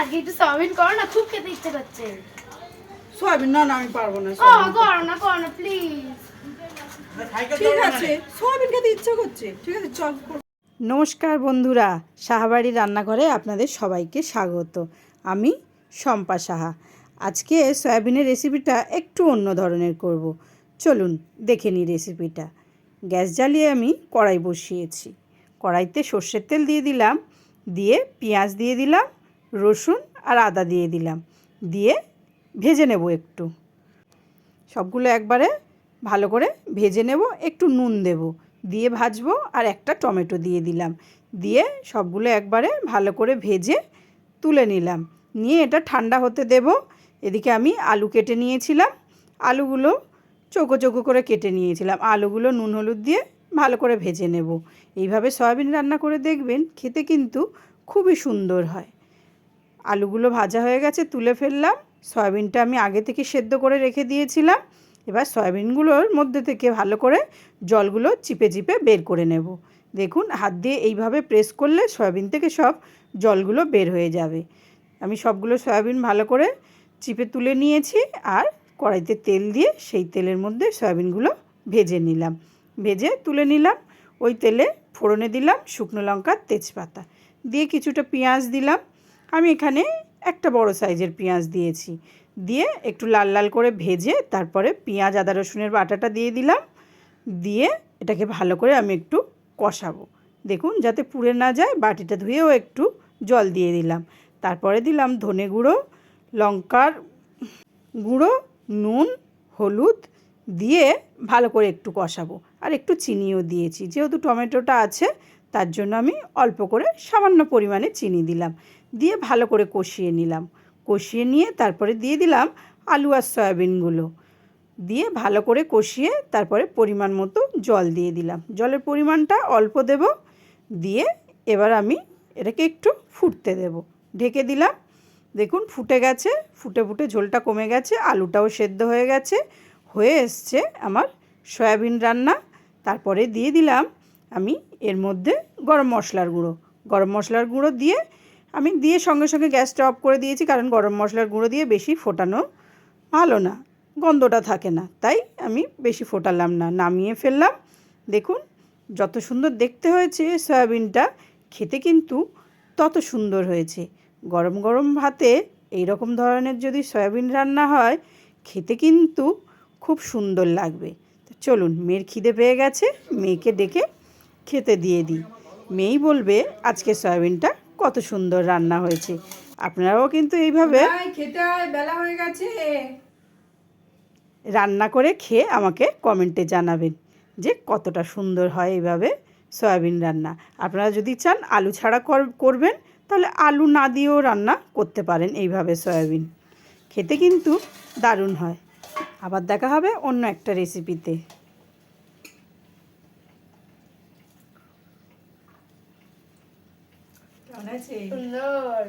আজকে একটু চাউমিন করো না খুব খেতে ইচ্ছে করছে। সয়াবিন না না আমি পারব না ও করো না করো না প্লিজ ঠিক আছে সয়াবিন খেতে ইচ্ছা করছে। ঠিক আছে চল নমস্কার বন্ধুরা সাহাবাড়ি রান্নাঘরে আপনাদের সবাইকে স্বাগত। আমি শম্পা সাহা। আজকে সয়াবিনের রেসিপিটা একটু অন্য ধরনের করব। চলুন দেখে নিই রেসিপিটা গ্যাস জ্বালিয়ে আমি কড়াই বসিয়েছি। কড়াইতে সর্ষের তেল দিয়ে দিলাম দিয়ে পেঁয়াজ দিয়ে দিলাম রসুন আর আদা দিয়ে দিলাম। দিয়ে ভেজে নেব একটু। সবগুলো একবারে ভালো করে ভেজে নেব, একটু নুন দেব। দিয়ে ভাজবো আর একটা টমেটো দিয়ে দিলাম। দিয়ে সবগুলো একবারে ভালো করে ভেজে তুলে নিলাম। নিয়ে এটা ঠান্ডা হতে দেব। এদিকে আমি আলু কেটে নিয়েছিলাম। আলুগুলো চৌকো চৌকো করে কেটে নিয়েছিলাম। আলুগুলো নুন হলুদ দিয়ে ভালো করে ভেজে নেব। এইভাবে সয়াবিন রান্না করে দেখবেন, খেতে কিন্তু খুবই সুন্দর হয়। আলুগুলো ভাজা হয়ে গেছে, তুলে ফেললাম। সয়াবিনটা আমি আগে থেকে সেদ্ধ করে রেখে দিয়েছিলাম। এবার সয়াবিনগুলোর মধ্যে থেকে ভালো করে জলগুলো চিপে চিপে বের করে নেব। দেখুন, হাত দিয়ে এইভাবে প্রেস করলে সয়াবিন থেকে সব জলগুলো বের হয়ে যাবে। আমি সবগুলো সয়াবিন ভালো করে চিপে তুলে নিয়েছি আর কড়াইতে তেল দিয়ে সেই তেলের মধ্যে সয়াবিনগুলো ভেজে নিলাম। ভেজে তুলে নিলাম, ওই তেলে ফোড়নে দিলাম শুকনো লঙ্কার তেজপাতা। দিয়ে কিছুটা পেঁয়াজ দিলাম। আমি এখানে একটা বড় সাইজের পেঁয়াজ দিয়েছি। দিয়ে একটু লাল লাল করে ভেজে তারপরে পেঁয়াজ, আদা, রসুনের বাটাটা দিয়ে দিলাম। দিয়ে এটাকে ভালো করে আমি একটু কষাবো। দেখুন, যাতে পুড়ে না যায়, বাটিটা ধুয়েও একটু জল দিয়ে দিলাম। তারপরে দিলাম ধনে গুঁড়ো, লঙ্কার গুঁড়ো, নুন, হলুদ দিয়ে ভালো করে একটু কষাবো। আর একটু চিনিও দিয়েছি। যেহেতু টমেটোটা আছে তার জন্য আমি অল্প করে সামান্য পরিমাণে চিনি দিলাম। দিয়ে ভালো করে কষিয়ে নিলাম। কষিয়ে নিয়ে তারপরে দিয়ে দিলাম আলু আর সয়াবিনগুলো দিয়ে ভালো করে কষিয়ে তারপরে পরিমাণ মতো জল দিয়ে দিলাম। জলের পরিমাণটা অল্প দেব। দিয়ে এবার আমি এটাকে একটু ফুটতে দেব। ঢেকে দিলাম। দেখুন ফুটে গেছে, ফুটে ফুটে ঝোলটা কমে গেছে, আলুটাও সেদ্ধ হয়ে গেছে, হয়ে এসছে আমার সয়াবিন রান্না। তারপরে দিয়ে দিলাম আমি এর মধ্যে গরম মশলার গুঁড়ো। গরম মশলার গুঁড়ো দিয়ে আমি দিয়ে সঙ্গে সঙ্গে গ্যাসটা অফ করে দিয়েছি কারণ গরম মশলার গুঁড়ো দিয়ে বেশি ফোটানো ভালো না, গন্ধটা থাকে না। তাই আমি বেশি ফোটালাম না, নামিয়ে ফেললাম। দেখুন, যত সুন্দর দেখতে হয়েছে সয়াবিনটা, খেতে কিন্তু তত সুন্দর হয়েছে। গরম গরম ভাতে এই রকম ধরনের যদি সয়াবিন রান্না হয়, খেতে কিন্তু খুব সুন্দর লাগবে। চলুন, মেয়ের খিদে পেয়ে গেছে, মেয়েকে ডেকে খেতে দিয়ে দিই। মেয়েই বলবে আজকে সয়াবিনটা কত সুন্দর রান্না হয়েছে। আপনারাও কিন্তু এইভাবে খেতে বেলা হয়ে গেছে। রান্না করে খেয়ে আমাকে কমেন্টে জানাবেন যে কতটা সুন্দর হয় এইভাবে সয়াবিন রান্না। আপনারা যদি চান আলু ছাড়া কর- করবেন তাহলে আলু না দিয়েও রান্না করতে পারেন এইভাবে সয়াবিন। খেতে কিন্তু দারুণ হয়। আবার দেখা হবে অন্য একটা রেসিপিতে কেমন আছে সুন্দর